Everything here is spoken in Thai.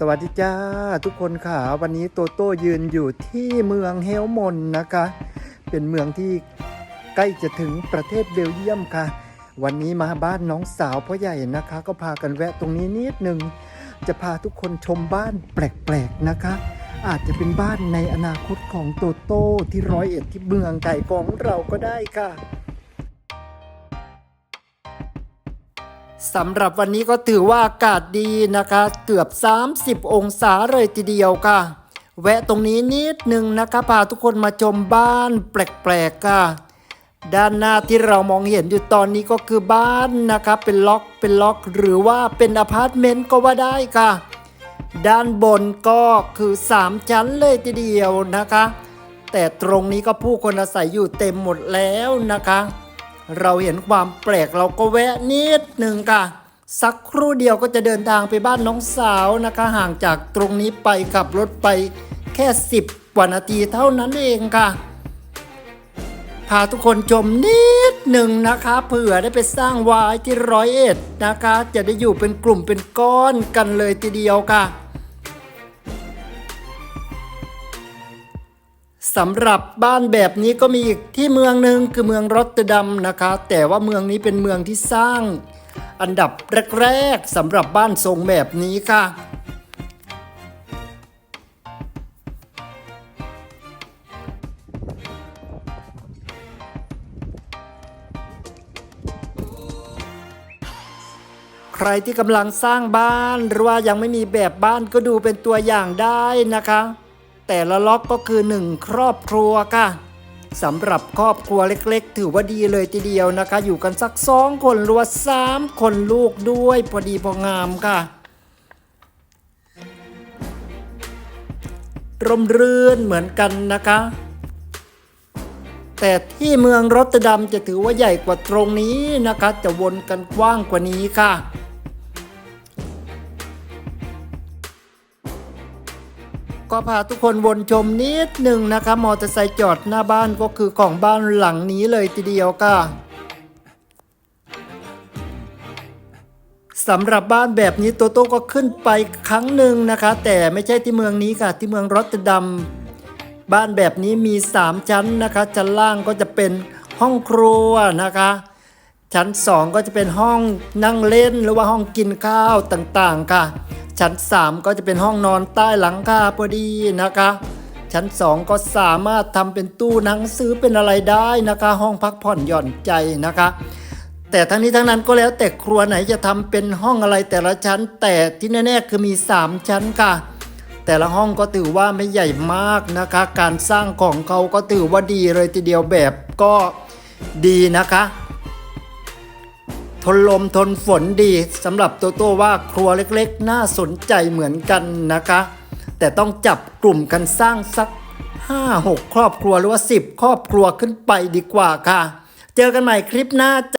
สวัสดีจ้าทุกคนค่ะ วันนี้โตโต้ยืนอยู่ที่เมืองเฮลมอนนะคะ เป็นเมืองที่ใกล้จะถึงประเทศเบลเยียมค่ะ วันนี้มาบ้านน้องสาวพ่อใหญ่นะคะ ก็พากันแวะตรงนี้นิดหนึ่งจะพาทุกคนชมบ้านแปลกๆนะคะ อาจจะเป็นบ้านในอนาคตของโตโต้ที่ร้อยเอ็ดที่เมืองไก่ของเราก็ได้ค่ะ สำหรับวันนี้ก็ถือว่าอากาศดีนะคะ เกือบ 30 องศาเลยทีเดียวค่ะ แวะตรงนี้นิดนึงนะคะพาทุกคนมาชมบ้านแปลกๆค่ะ ด้านหน้าที่เรามองเห็นอยู่ตอนนี้ก็คือบ้านนะคะเป็นล็อกเป็นล็อกหรือว่าเป็นอพาร์ตเมนต์ก็ว่าได้ค่ะ ด้านบนก็คือ 3 ชั้นเลยทีเดียวนะคะ แต่ตรงนี้ก็ผู้คนอาศัยอยู่เต็มหมดแล้วนะคะ เราเห็นความแปลกเราก็แวะนิดหนึ่งค่ะ สักครู่เดียวก็จะเดินทางไปบ้านน้องสาวนะคะ ห่างจากตรงนี้ไปขับรถไปแค่ 10 กว่านาทีเท่านั้นเองค่ะ พาทุกคนชมนิดหนึ่งนะคะ เผื่อได้ไปสร้างวายที่ร้อยเอ็ดนะคะ จะได้อยู่เป็นกลุ่มเป็นก้อนกันเลยทีเดียวค่ะ สำหรับบ้านแบบนี้ก็มีอีกที่เมืองหนึ่งคือเมืองรอตเตอร์ดัมนะคะ แต่ว่าเมืองนี้เป็นเมืองที่สร้าง อันดับแรกๆสำหรับบ้านทรงแบบนี้ค่ะใครที่กำลังสร้างบ้านหรือว่ายังไม่มีแบบบ้านก็ดูเป็นตัวอย่างได้นะคะ แต่ละล็อกก็คือหนึ่งครอบครัวค่ะสำหรับครอบครัวเล็กๆ ถือว่าดีเลยทีเดียวนะคะ อยู่กันสักสองคนรือว่าสามคนลูกด้วยพอดีพองามค่ะ ร่มรื่นเหมือนกันนะคะ แต่ที่เมืองรอตเตอร์ดัมจะถือว่าใหญ่กว่าตรงนี้นะคะ จะวนกันกว้างกว่านี้ค่ะ ก็พาทุกคนวนชมนิดหนึ่งนะคะมอเตอร์ไซค์จอดหน้าบ้านก็คือของบ้านหลังนี้เลยทีเดียวค่ะสำหรับบ้านแบบนี้โตโต้ก็ขึ้นไปครั้งหนึ่งนะคะ แต่ไม่ใช่ที่เมืองนี้ค่ะ ที่เมืองรอตเตอร์ดัมบ้านแบบนี้มี 3 ชั้นนะคะ ชั้นล่างก็จะเป็นห้องครัวนะคะ ชั้น 2 ก็จะเป็นห้องนั่งเล่นหรือว่าห้องกินข้าวต่างๆค่ะ ชั้น 3 ก็จะเป็นห้องนอนใต้หลังคาพอดีนะคะ ชั้น 2 ก็สามารถทำเป็นตู้หนังสือเป็นอะไรได้นะคะ ห้องพักผ่อนหย่อนใจนะคะ แต่ทั้งนี้ทั้งนั้นก็แล้วแต่ครัวไหนจะทำเป็นห้องอะไรแต่ละชั้น แต่ที่แน่ๆคือมี 3 ชั้นค่ะ แต่ละห้องก็ถือว่าไม่ใหญ่มากนะคะ การสร้างของเขาก็ถือว่าดีเลยทีเดียวแบบก็ดีนะคะ ทนลมทนฝนดีสำหรับโตโต้ว่าครัวเล็กๆ น่าสนใจเหมือนกันนะคะ แต่ต้องจับกลุ่มกันสร้างสัก 5-6 ครอบครัวหรือว่า 10 ครอบครัวขึ้นไปดีกว่าค่ะ เจอกันใหม่คลิปหน้า